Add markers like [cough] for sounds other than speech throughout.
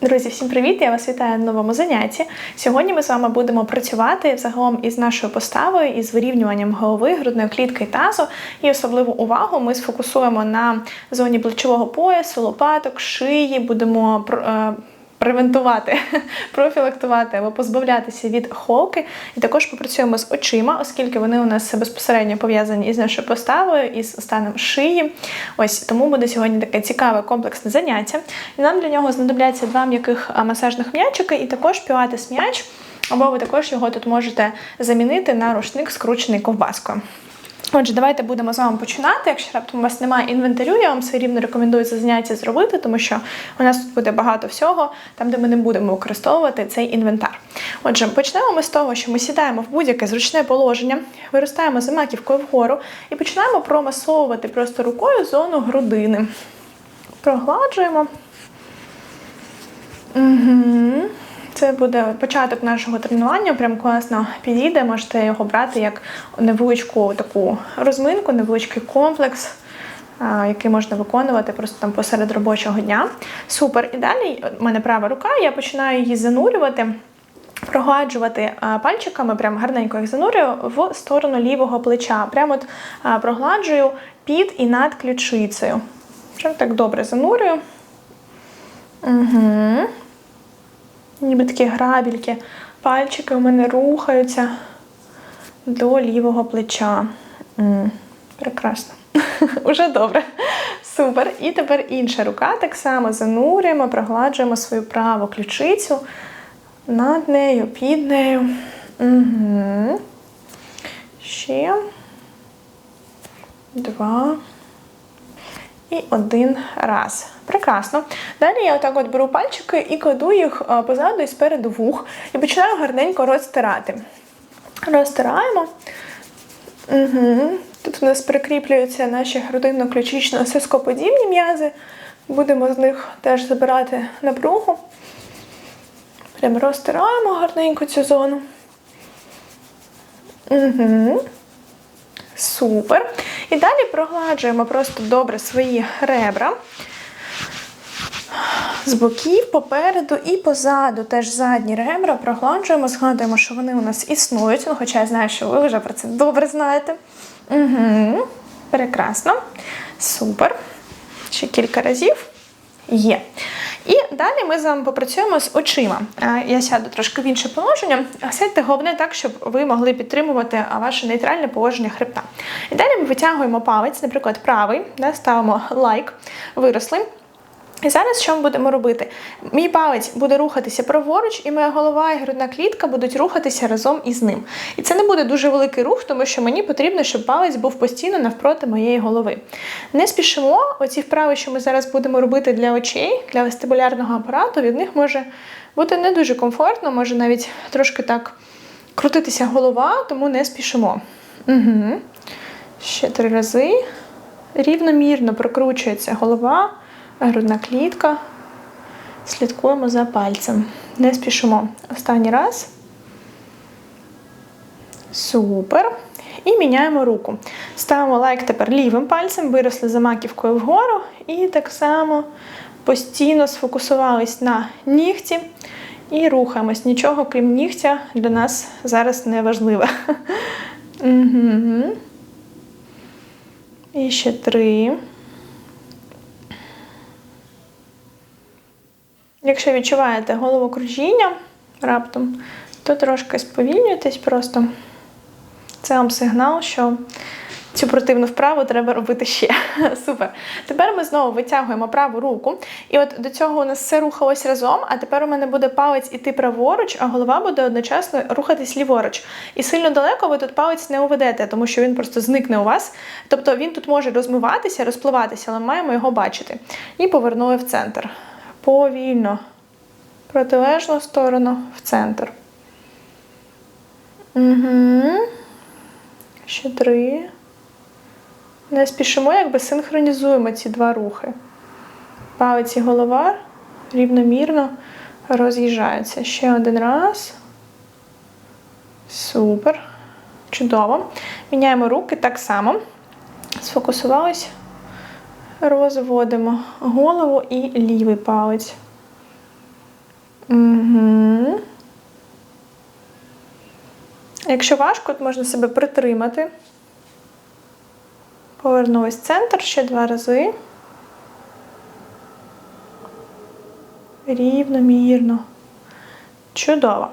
Друзі, всім привіт! Я вас вітаю на новому занятті. Сьогодні ми з вами будемо працювати взагалом із нашою поставою, із вирівнюванням голови, грудної клітки і тазу. І особливу увагу ми сфокусуємо на зоні плечового поясу, лопаток, шиї. Будемо е, превентувати, [laughs] профілактувати або позбавлятися від холки. І також попрацюємо з очима, оскільки вони у нас безпосередньо пов'язані із нашою поставою, із станом шиї. Ось тому буде сьогодні таке цікаве комплексне заняття. І нам для нього знадобляться два м'яких масажних м'ячики і також пілатес м'яч. Або ви також його тут можете замінити на рушник, скручений ковбаскою. Отже, давайте будемо з вами починати. Якщо раптом у вас немає інвентарю, я вам все рівно рекомендую це заняття зробити, тому що у нас тут буде багато всього, там, де ми не будемо використовувати цей інвентар. Отже, почнемо ми з того, що ми сідаємо в будь-яке зручне положення, виростаємо за маківкою вгору і починаємо промасовувати просто рукою зону грудини. Прогладжуємо. Угу. Це буде початок нашого тренування, прям класно підійде. Можете його брати як невеличку таку розминку, невеличкий комплекс, який можна виконувати просто там посеред робочого дня. Супер. І далі в мене права рука, я починаю її занурювати. Прогладжувати пальчиками, прям гарненько їх занурюю в сторону лівого плеча. Прямо от прогладжую під і над ключицею. Прям так добре занурюю. Угу. Ніби такі грабільки. Пальчики у мене рухаються до лівого плеча. М -м, прекрасно. [laughs] Уже добре. Супер. І тепер інша рука. Так само занурюємо, прогладжуємо свою праву ключицю над нею, під нею. Угу. Ще. Два. І один раз. Прекрасно. Далі я отак от беру пальчики і кладу їх позаду і спереду вух. І починаю гарненько розтирати. Розтираємо. Угу. Тут у нас прикріплюються наші грудинно-ключично сископодібні м'язи. Будемо з них теж забирати напругу. Прямо розтираємо гарненько цю зону. Угу. Супер. І далі прогладжуємо просто добре свої ребра з боків, попереду і позаду теж задні ребра прогладжуємо, згадуємо, що вони у нас існують, ну, хоча я знаю, що ви вже про це добре знаєте. Угу. Прекрасно. Супер. Ще кілька разів. Є. І далі ми з вами попрацюємо з очима. Я сяду трошки в інше положення. Сядьте головне так, щоб ви могли підтримувати ваше нейтральне положення хребта. І далі ми витягуємо палець, наприклад, правий, ставимо лайк, виросли. І зараз що ми будемо робити? Мій палець буде рухатися праворуч, і моя голова і грудна клітка будуть рухатися разом із ним. І це не буде дуже великий рух, тому що мені потрібно, щоб палець був постійно навпроти моєї голови. Не спішимо, оці вправи, що ми зараз будемо робити для очей, для вестибулярного апарату, від них може бути не дуже комфортно, може навіть трошки так крутитися голова, тому не спішимо. Угу. Ще три рази. Рівномірно прокручується голова грудна клітка. Слідкуємо за пальцем. Не спішимо. Останній раз. Супер. І міняємо руку. Ставимо лайк тепер лівим пальцем, виросли за маківкою вгору. І так само постійно сфокусувались на нігті і рухаємось. Нічого, крім нігтя, для нас зараз не важливо. Угу. [laughs] І ще три. Якщо відчуваєте головокружіння раптом, то трошки сповільнюйтесь просто. Це вам сигнал, що цю противну вправу треба робити ще. [laughs] Супер. Тепер ми знову витягуємо праву руку. І от до цього у нас все рухалось разом, а тепер у мене буде палець іти праворуч, а голова буде одночасно рухатись ліворуч. І сильно далеко ви тут палець не уведете, тому що він просто зникне у вас. Тобто він тут може розмиватися, розпливатися, але маємо його бачити. І повернули в центр повільно, протилежну сторону в центр. Угу. Ще три. Не спішимо, якби синхронізуємо ці два рухи. Палець і голова рівномірно роз'їжджаються. Ще один раз. Супер. Чудово. Міняємо руки так само. Сфокусувались розводимо голову і лівий палець. Угу. Якщо важко, то можна себе притримати. Повернулась в центр ще два рази. Рівномірно. Чудово.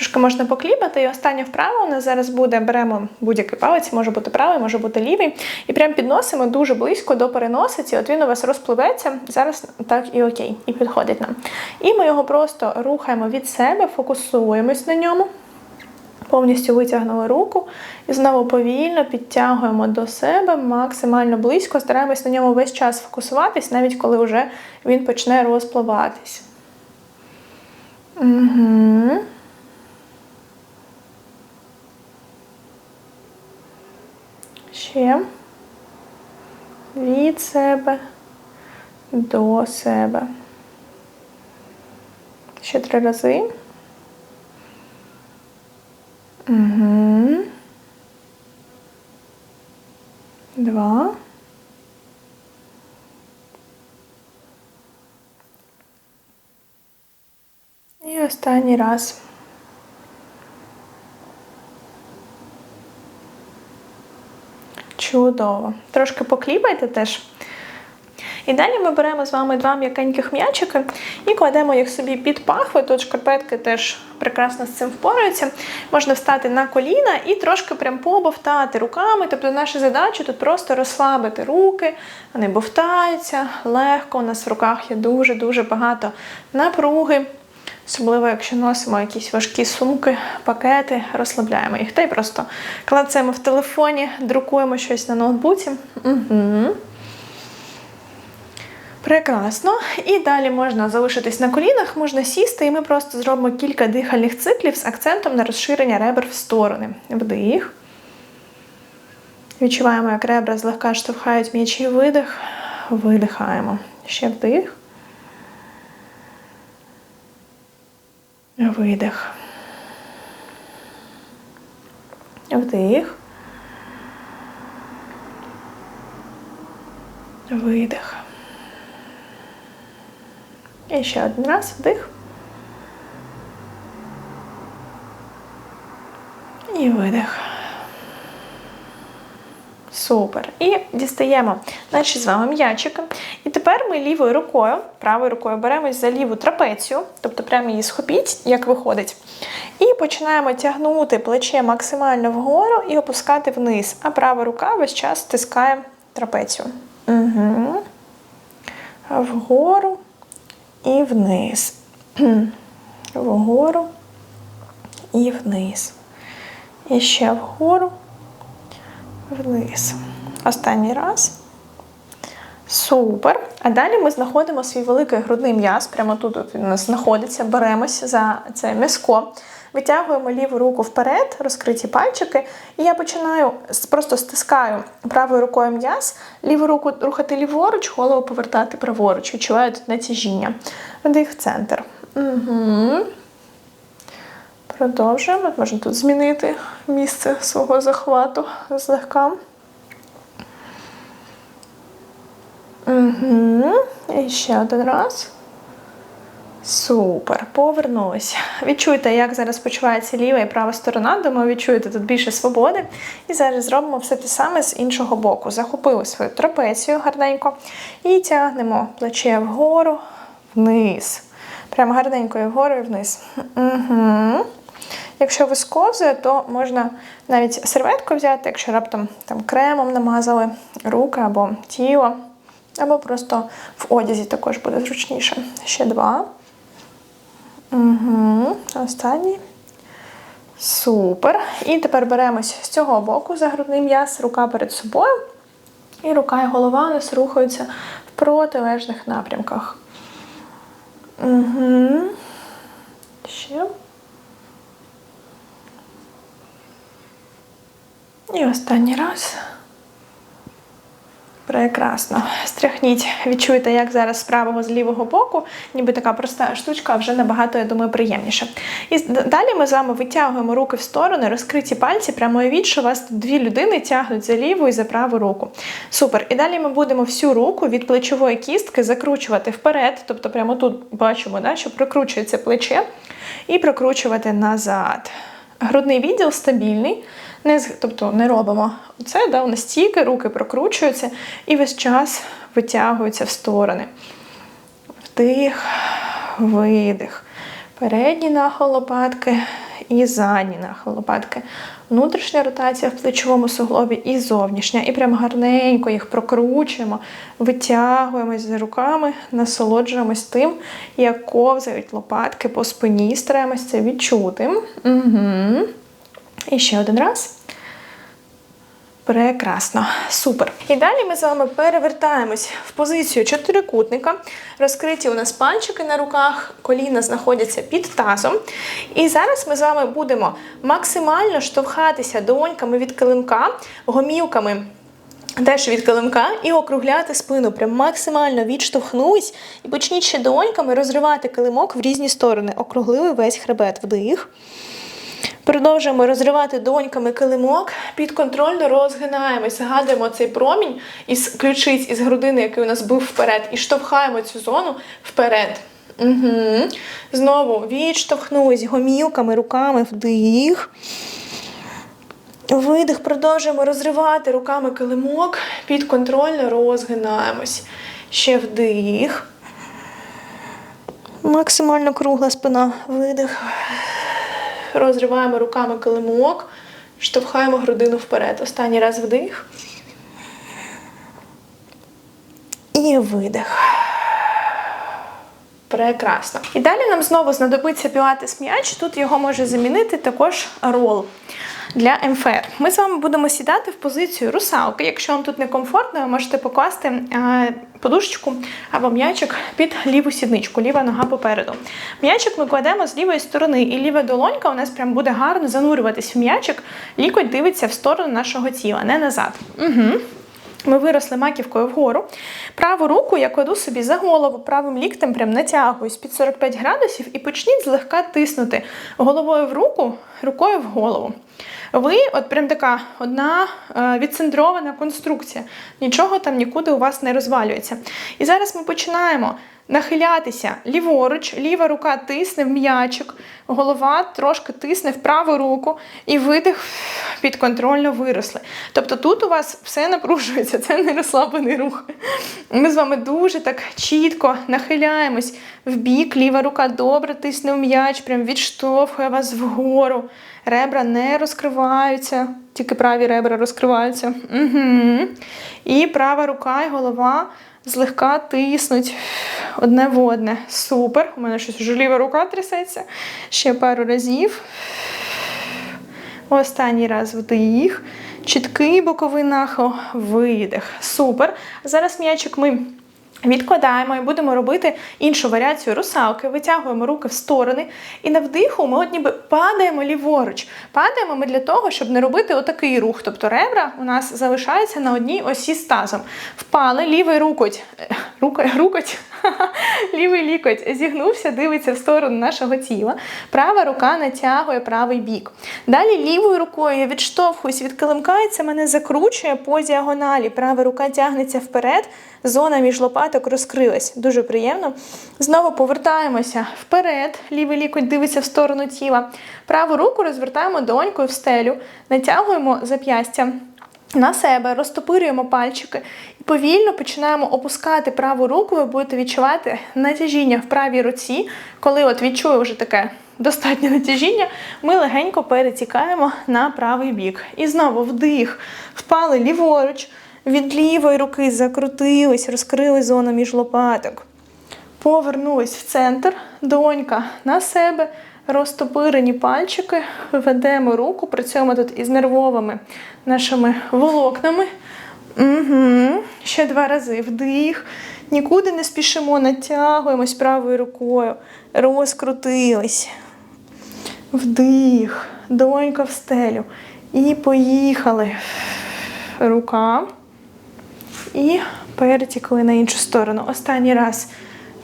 Трошки можна покліпати. І остання вправа у нас зараз буде, беремо будь-який палець, може бути правий, може бути лівий. І прям підносимо дуже близько до переносиці. От він у вас розпливеться. Зараз так і окей, і підходить нам. І ми його просто рухаємо від себе, фокусуємось на ньому. Повністю витягнули руку і знову повільно підтягуємо до себе максимально близько, стараємось на ньому весь час фокусуватись, навіть коли вже він почне розпливатись. Угу. Ще від себе до себе. Ще три рази. Угу. Два. І останній раз. Чудово. Трошки покліпайте теж. І далі ми беремо з вами два м'якеньких м'ячики і кладемо їх собі під пахви. Тут шкарпетки теж прекрасно з цим впораються. Можна встати на коліна і трошки прям побовтати руками. Тобто наша задача тут просто розслабити руки, вони бовтаються легко. У нас в руках є дуже-дуже багато напруги. Особливо, якщо носимо якісь важкі сумки, пакети, розслабляємо їх. Та й просто клацаємо в телефоні, друкуємо щось на ноутбуці. Угу. Прекрасно. І далі можна залишитись на колінах, можна сісти, і ми просто зробимо кілька дихальних циклів з акцентом на розширення ребер в сторони. Вдих. Відчуваємо, як ребра злегка штовхають м'ячі видих. Видихаємо. Ще вдих. Видих. Вдих. Видих. І ще один раз вдих. І видих. Супер. І дістаємо наші з вами м'ячики. І тепер ми лівою рукою, правою рукою беремось за ліву трапецію, тобто прямо її схопіть, як виходить. І починаємо тягнути плече максимально вгору і опускати вниз. А права рука весь час стискає трапецію. Угу. Вгору і вниз. Вгору і вниз. І ще вгору, вниз. Останній раз. Супер. А далі ми знаходимо свій великий грудний м'яз. Прямо тут він у нас знаходиться. Беремося за це м'язко. Витягуємо ліву руку вперед, розкриті пальчики. І я починаю просто стискаю правою рукою м'яз, ліву руку рухати ліворуч, голову повертати праворуч. Відчуваю тут натяжіння. Вдих в центр. Угу. Продовжуємо. Можна тут змінити місце свого захвату злегка. Угу. І ще один раз. Супер, повернулися. Відчуйте, як зараз почувається ліва і права сторона. Думаю, відчуєте тут більше свободи. І зараз зробимо все те саме з іншого боку. Захопили свою трапецію гарненько. І тягнемо плече вгору, вниз. Прямо гарненько і вгору і вниз. Угу. Якщо вискозує, то можна навіть серветку взяти, якщо раптом там кремом намазали руки або тіло. Або просто в одязі також буде зручніше. Ще два. Угу. Останній. Супер. І тепер беремось з цього боку за грудний м'яз, рука перед собою. І рука і голова у нас рухаються в протилежних напрямках. Угу. Ще. І останній раз. Прекрасно. Стряхніть, відчуйте, як зараз з правого з лівого боку, ніби така проста штучка, а вже набагато, я думаю, приємніше. І далі ми з вами витягуємо руки в сторони, розкриті пальці, прямо уявіть, що вас тут дві людини тягнуть за ліву і за праву руку. Супер. І далі ми будемо всю руку від плечової кістки закручувати вперед, тобто прямо тут бачимо, да, що прокручується плече, і прокручувати назад. Грудний відділ стабільний, не, тобто не робимо це, да, у руки прокручуються і весь час витягуються в сторони. Вдих, видих. Передній нахил лопатки і задній нахил лопатки. Внутрішня ротація в плечовому суглобі і зовнішня. І прям гарненько їх прокручуємо, витягуємось за руками, насолоджуємось тим, як ковзають лопатки по спині. Стараємось це відчути. Угу. І ще один раз. Прекрасно, супер. І далі ми з вами перевертаємось в позицію чотирикутника. Розкриті у нас пальчики на руках, коліна знаходяться під тазом. І зараз ми з вами будемо максимально штовхатися долоньками від килимка, гомілками. Теж від килимка і округляти спину. Прям максимально відштовхнулись і почніть ще долоньками розривати килимок в різні сторони. Округлили весь хребет. Вдих. Продовжуємо розривати доньками килимок, підконтрольно розгинаємось, згадуємо цей промінь із ключиць, із грудини, який у нас був вперед, і штовхаємо цю зону вперед. Угу. Знову відштовхнулись гомілками, руками вдих. Видих, продовжуємо розривати руками килимок, підконтрольно розгинаємось. Ще вдих. Максимально кругла спина. Видих. Розриваємо руками килимок, штовхаємо грудину вперед. Останній раз вдих. І видих. Прекрасно. І далі нам знову знадобиться пілатес м'яч. Тут його може замінити також рол для МФР. Ми з вами будемо сідати в позицію русалки. Якщо вам тут некомфортно, ви можете покласти е, подушечку або м'ячик під ліву сідничку, ліва нога попереду. М'ячик ми кладемо з лівої сторони, і ліва долонька у нас прям буде гарно занурюватись в м'ячик. Лікоть дивиться в сторону нашого тіла, не назад. Угу. Ми виросли маківкою вгору. Праву руку я кладу собі за голову, правим ліктем прям натягуюсь під 45 градусів і почніть злегка тиснути головою в руку, рукою в голову. Ви, от прям така одна е, відцентрована конструкція. Нічого там нікуди у вас не розвалюється. І зараз ми починаємо нахилятися ліворуч, ліва рука тисне в м'ячик, голова трошки тисне в праву руку, і видих підконтрольно виросли. Тобто тут у вас все напружується, це не розслаблений рух. Ми з вами дуже так чітко нахиляємось в бік, ліва рука добре тисне в м'яч, прям відштовхує вас вгору. Ребра не розкриваються, тільки праві ребра розкриваються. Угу. І права рука і голова злегка тиснуть одне в одне. Супер. У мене щось вже ліва рука трясеться. Ще пару разів. Останній раз вдих. Чіткий боковий нахил, видих. Супер. Зараз м'ячик ми відкладаємо і будемо робити іншу варіацію русалки. Витягуємо руки в сторони. І на вдиху ми от ніби падаємо ліворуч. Падаємо ми для того, щоб не робити отакий рух. Тобто ребра у нас залишаються на одній осі з тазом. Впали, лівий рукоть. Рука, рукоть. [laughs] Лівий лікоть зігнувся, дивиться в сторону нашого тіла. Права рука натягує правий бік. Далі лівою рукою я відштовхуюсь від килимка, і це мене закручує по діагоналі. Права рука тягнеться вперед, зона між лопаток розкрилась. Дуже приємно. Знову повертаємося вперед. Лівий лікоть дивиться в сторону тіла. Праву руку розвертаємо долонькою в стелю, натягуємо зап'ястя на себе, розтопирюємо пальчики і повільно починаємо опускати праву руку. Ви будете відчувати натяжіння в правій руці. Коли от відчую вже таке достатнє натяжіння, ми легенько перетікаємо на правий бік. І знову вдих, впали ліворуч, від лівої руки закрутились, розкрили зону між лопаток. Повернулись в центр, донька на себе, розтопирені пальчики, ведемо руку, працюємо тут із нервовими нашими волокнами. Угу. Ще два рази вдих. Нікуди не спішимо, натягуємось правою рукою, розкрутились. Вдих, донька в стелю. І поїхали. Рука. І перетікли на іншу сторону. Останній раз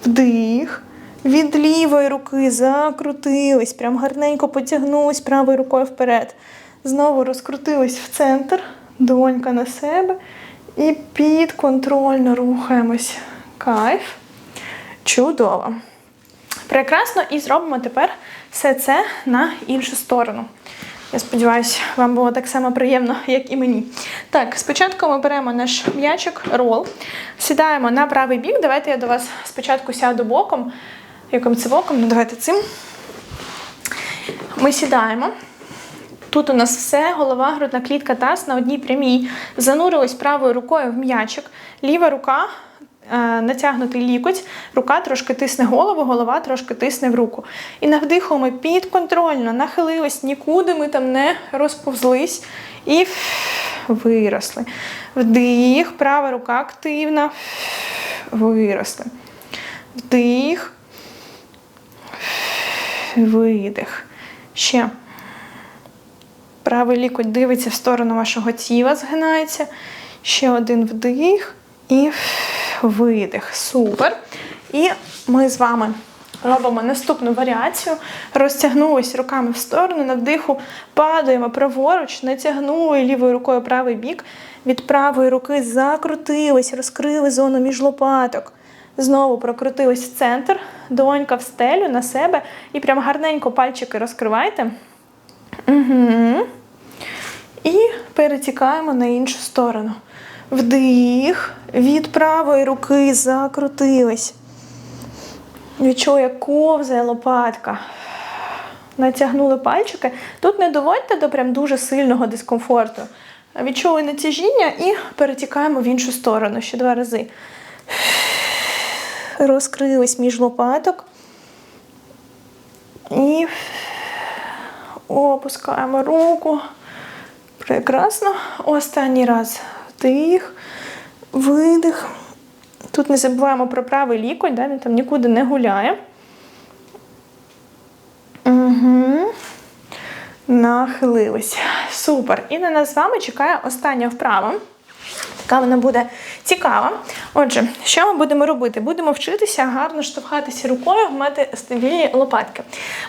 вдих. Від лівої руки закрутились, прям гарненько потягнулись правою рукою вперед. Знову розкрутились в центр, долонька на себе. І підконтрольно рухаємось. Кайф. Чудово. Прекрасно, і зробимо тепер все це на іншу сторону. Я сподіваюся, вам було так само приємно, як і мені. Так, спочатку ми беремо наш м'ячик, рол, сідаємо на правий бік. Давайте я до вас спочатку сяду боком. Яким це боком? Ну, давайте цим. Ми сідаємо. Тут у нас все, голова, грудна клітка, таз на одній прямій. Занурились правою рукою в м'ячик. Ліва рука е, натягнутий лікоть, рука трошки тисне голову, голова трошки тисне в руку. І на вдиху ми підконтрольно нахилились, нікуди ми там не розповзлись і виросли. Вдих, права рука активна. Виросли. Вдих. Видих. Ще. Правий лікоть дивиться в сторону вашого тіла, згинається. Ще один вдих і видих. Супер. І ми з вами робимо наступну варіацію. Розтягнулись руками в сторону, на вдиху падаємо праворуч, натягнули лівою рукою правий бік. Від правої руки закрутились, розкрили зону між лопаток. Знову прокрутились в центр, долонька в стелю на себе і прям гарненько пальчики розкривайте. Угу. І перетікаємо на іншу сторону. Вдих. Від правої руки закрутились. Відчули, як ковзає лопатка. Натягнули пальчики. Тут не доводьте до прям дуже сильного дискомфорту. Відчули натяжіння і перетікаємо в іншу сторону ще два рази. Розкрились між лопаток. І опускаємо руку. Прекрасно. Останній раз вдих, видих. Тут не забуваємо про правий лікоть, да? він там нікуди не гуляє. Угу. Нахилились. Супер. І на нас з вами чекає остання вправа. Така вона буде цікава. Отже, що ми будемо робити? Будемо вчитися гарно штовхатися рукою, мати стабільні лопатки.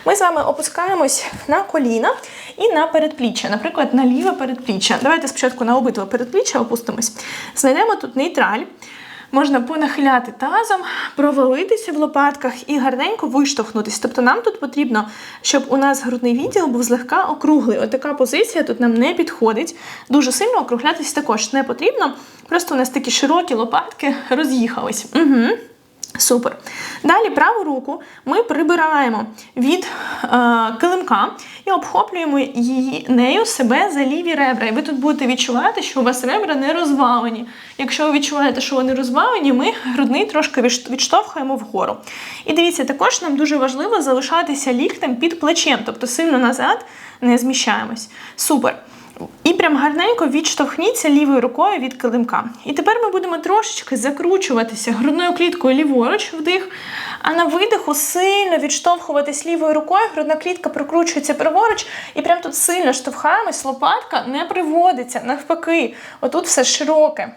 Ми з вами опускаємось на коліна і на передпліччя, наприклад, на ліве передпліччя. Давайте спочатку на обидва передпліччя опустимось. Знайдемо тут нейтраль. Можна понахиляти тазом, провалитися в лопатках і гарненько виштовхнутися. Тобто нам тут потрібно, щоб у нас грудний відділ був злегка округлий. Отака позиція тут нам не підходить. Дуже сильно округлятися також не потрібно. Просто у нас такі широкі лопатки роз'їхались. Угу. Супер. Далі праву руку ми прибираємо від е, килимка і обхоплюємо її нею себе за ліві ребра. І ви тут будете відчувати, що у вас ребра не розвалені. Якщо ви відчуваєте, що вони розвалені, ми грудний трошки відштовхуємо вгору. І дивіться, також нам дуже важливо залишатися ліктем під плечем, тобто сильно назад не зміщаємось. Супер. І прям гарненько відштовхніться лівою рукою від килимка. І тепер ми будемо трошечки закручуватися грудною кліткою ліворуч вдих, а на видиху сильно відштовхуватись лівою рукою, грудна клітка прокручується праворуч, і прям тут сильно штовхаємось, лопатка не приводиться, навпаки. Отут все широке.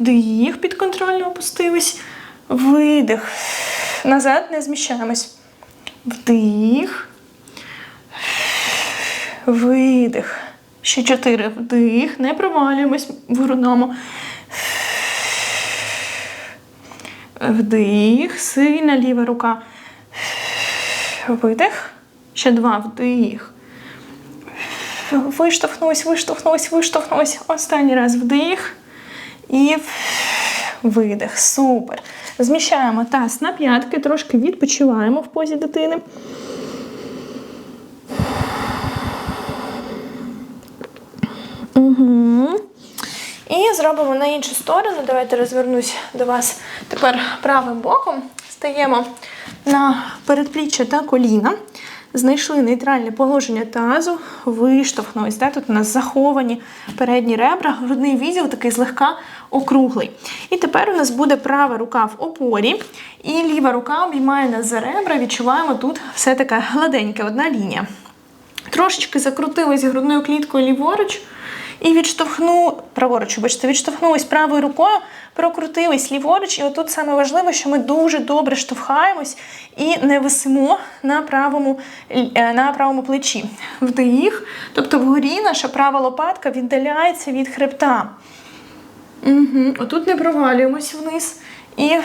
Вдих, підконтрольно опустились. Видих. Назад не зміщаємось. Вдих. Видих. Ще чотири. Вдих. Не провалюємось в грудному. Вдих. Сильна ліва рука. Видих. Ще два. Вдих. Виштовхнулись, виштовхнулись, виштовхнулись. Останній раз вдих. І видих. Супер. Зміщаємо таз на п'ятки, трошки відпочиваємо в позі дитини. Угу. І зробимо на іншу сторону. Давайте розвернусь до вас тепер правим боком. Стаємо на передпліччя та коліна. Знайшли нейтральне положення тазу, виштовхнулись. Да? Тут у нас заховані передні ребра, грудний відділ такий злегка округлий. І тепер у нас буде права рука в опорі, і ліва рука обіймає нас за ребра. Відчуваємо тут все таке гладеньке, одна лінія. Трошечки закрутились грудною кліткою ліворуч. І відштовхну праворуч, вибачте, відштовхнулись правою рукою, прокрутились ліворуч. І отут саме важливо, що ми дуже добре штовхаємось і не висимо на правому, е, на правому плечі. Вдих. Тобто вгорі наша права лопатка віддаляється від хребта. Угу. Отут не провалюємось вниз. І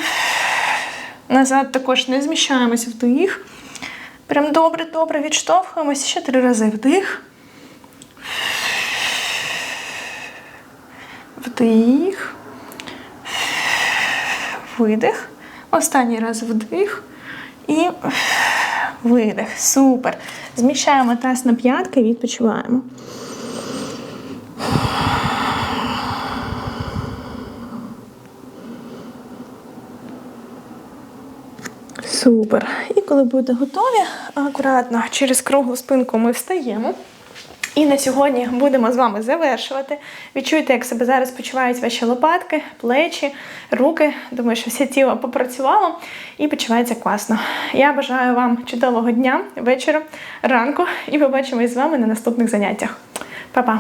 назад також не зміщаємось вдих. Прям добре-добре відштовхуємося. Ще три рази вдих. Вдих. Видих. Останній раз вдих. І видих. Супер. Зміщаємо таз на п'ятки, відпочиваємо. Супер. І коли будете готові, акуратно через круглу спинку ми встаємо. І на сьогодні будемо з вами завершувати. Відчуйте, як себе зараз почувають ваші лопатки, плечі, руки. Думаю, що все тіло попрацювало і почувається класно. Я бажаю вам чудового дня, вечора, ранку, і побачимось з вами на наступних заняттях. Па-па!